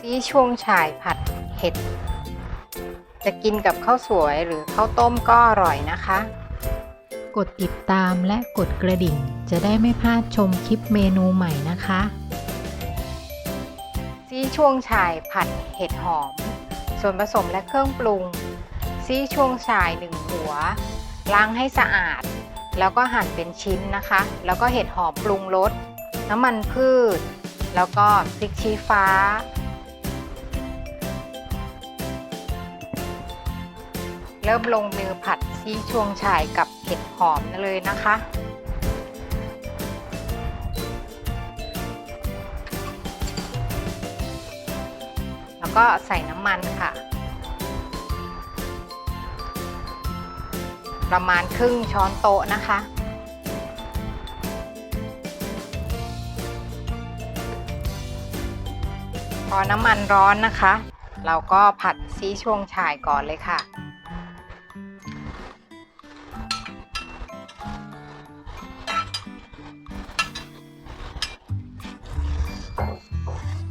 ที่ช่วงฉ่ายผัดเห็ด จะกินกับข้าวสวยหรือข้าวต้มก็อร่อยนะคะ กดติดตามและกดกระดิ่งจะได้ไม่พลาดชมคลิปเมนูใหม่นะคะซี่ช่วงฉ่ายผัดเห็ดหอม ส่วนผสมและเครื่องปรุง ซี่ช่วงฉ่ายหนึ่งหัว ล้างให้สะอาด แล้วก็หั่นเป็นชิ้นนะคะ แล้วก็เห็ดหอมปรุงรสน้ำมันพืช แล้วก็พริกชี้ฟ้า เริ่มลงมือผัดซี่ชวงฉ่ายกับเห็ดหอมเลยนะคะ แล้วก็ใส่น้ำมันค่ะ ประมาณครึ่งช้อนโต๊ะนะคะพอน้ำมันร้อนนะคะ เราก็ผัดซีชวงฉ่ายก่อนเลยค่ะ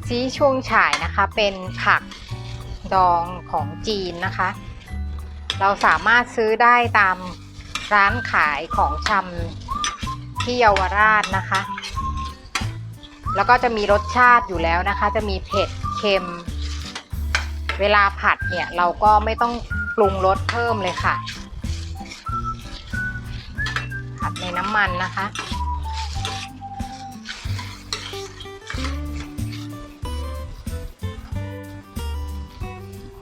ซีช่วงฉ่ายนะคะ เป็นผักดองของจีนนะคะ เราสามารถซื้อได้ตามร้านขายของชำที่เยาวราชนะคะ แล้วก็จะมีรสชาติอยู่แล้วนะคะ จะมีเผ็ดเค็ม เวลาผัดเนี่ยเราก็ไม่ต้องปรุงรสเพิ่มเลยค่ะ ผัดในน้ำมันนะคะ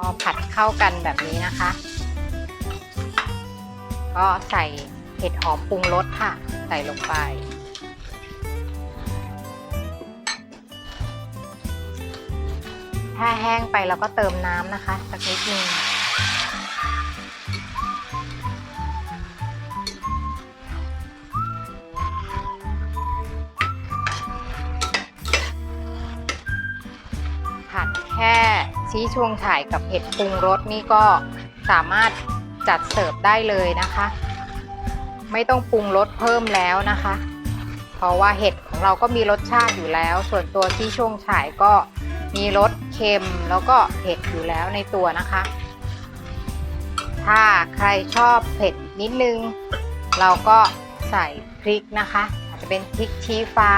อผัดเข้ากันแบบนี้นะคะ ก็ใส่เห็ดหอมปรุงรสค่ะ ใส่ลงไป ถ้าแห้งไปเราก็เติมน้ำนะคะ สักนิดนึงผัดแค่ ชี้ช่วงฉ่ายกับเห็ดปรุงรสนี่ก็สามารถจัดเสิร์ฟได้เลยนะคะ ไม่ต้องปรุงรสเพิ่มแล้วนะคะ เพราะว่าเห็ดของเราก็มีรสชาติอยู่แล้ว ส่วนตัวที่ช่วงฉ่ายก็มีรสเค็มแล้วก็เผ็ดอยู่แล้วในตัวนะคะ ถ้าใครชอบเผ็ดนิดนึง เราก็ใส่พริกนะคะ อาจจะเป็นพริกชี้ฟ้า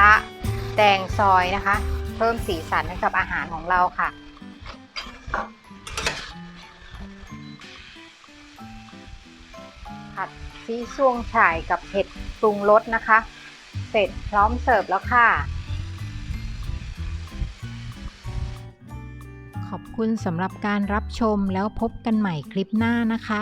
แดงซอยนะคะ เพิ่มสีสันให้กับอาหารของเราค่ะ ผัดซีซ่วงฉ่ายกับเห็ดปรุงรสนะคะ เสร็จพร้อมเสิร์ฟแล้วค่ะ ขอบคุณสำหรับการรับชมแล้วพบกันใหม่คลิปหน้านะคะ